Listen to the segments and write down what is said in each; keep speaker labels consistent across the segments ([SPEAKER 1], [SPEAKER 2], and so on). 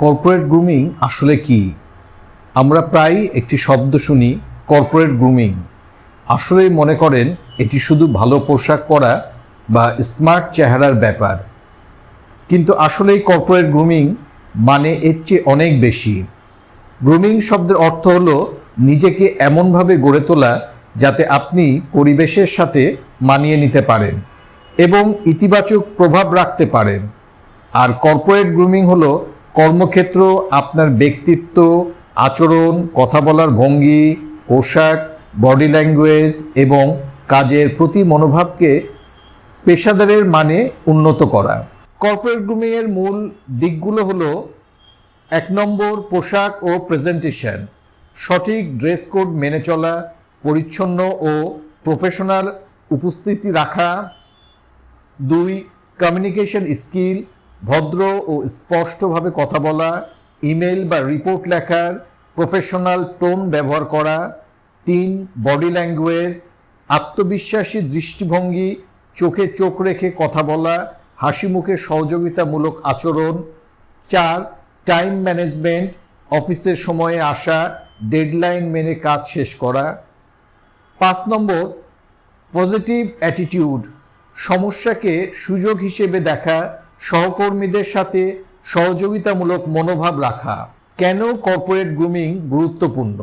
[SPEAKER 1] Corporate grooming আসলে কি? আমরা প্রায়ই একটি শব্দ শুনি কর্পোরেট গ্রুমিং আসলেই মনে করেন এটি শুধু ভালো পোশাক পরা বা স্মার্ট চেহারার ব্যাপার। কিন্তু আসলেই কর্পোরেট গ্রুমিং মানে এর চেয়ে অনেক বেশি। গ্রুমিং শব্দের অর্থ হলো নিজেকে এমনভাবে গড়ে তোলা যাতে আপনি পরিবেশের সাথে মানিয়ে নিতে পারেন এবং ইতিবাচক প্রভাব রাখতে পারেন। আর কর্পোরেট গ্রুমিং হলো কর্মক্ষেত্র, আপনার ব্যক্তিত্ব, আচরণ, কথা বলার ভঙ্গি, পোশাক বডি ল্যাঙ্গুয়েজ এবং কাজের প্রতি মনোভাবকে পেশাদারের মানে উন্নত করা। কর্পোরেট গ্রুমিংয়ের মূল দিকগুলো হলো এক নম্বর পোশাক ও প্রেজেন্টেশন সঠিক ড্রেস কোড মেনে চলা, পরিচ্ছন্ন ও প্রফেশনাল উপস্থিতি রাখা। দুই কমিউনিকেশন স্কিল ভদ্র ও স্পষ্টভাবে কথা বলা ইমেল বা রিপোর্ট লেখার, প্রফেশনাল টোন ব্যবহার করা, তিন, বডি ল্যাঙ্গুয়েজ, আত্মবিশ্বাসী দৃষ্টিভঙ্গি, চোখে চোখ রেখে কথা বলা, হাসি মুখে সহযোগিতামূলক আচরণ, চার, টাইম ম্যানেজমেন্ট অফিসের সময়ে আসা, ডেডলাইন মেনে কাজ শেষ করা। পাঁচ নম্বর, পজিটিভ অ্যাটিটিউড, সমস্যাকে সুযোগ হিসেবে দেখা সহকর্মীদের সাথে সহযোগিতামূলক মনোভাব রাখা কেন কর্পোরেট গ্রুমিং গুরুত্বপূর্ণ?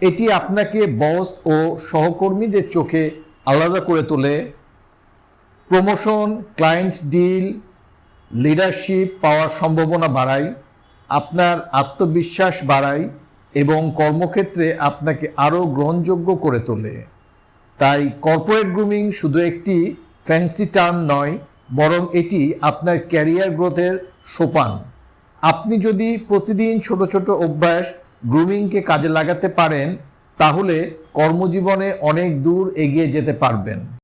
[SPEAKER 1] এটি আপনাকে বস ও সহকর্মীদের চোখে আলাদা করে তোলে। প্রমোশন ক্লায়েন্ট ডিল লিডারশিপ পাওয়ার সম্ভাবনা বাড়ায়, আপনার আত্মবিশ্বাস বাড়ায় এবং কর্মক্ষেত্রে আপনাকে আরও গ্রহণযোগ্য করে তোলে। তাই কর্পোরেট গ্রুমিং শুধু একটি ফ্যান্সি টার্ম নয় বরং এটি আপনার ক্যারিয়ার গ্রোথের সোপান। আপনি যদি প্রতিদিন ছোট ছোট অভ্যাস গ্রুমিংকে কাজে লাগাতে পারেন, তাহলে কর্মজীবনে অনেক দূর এগিয়ে যেতে পারবেন।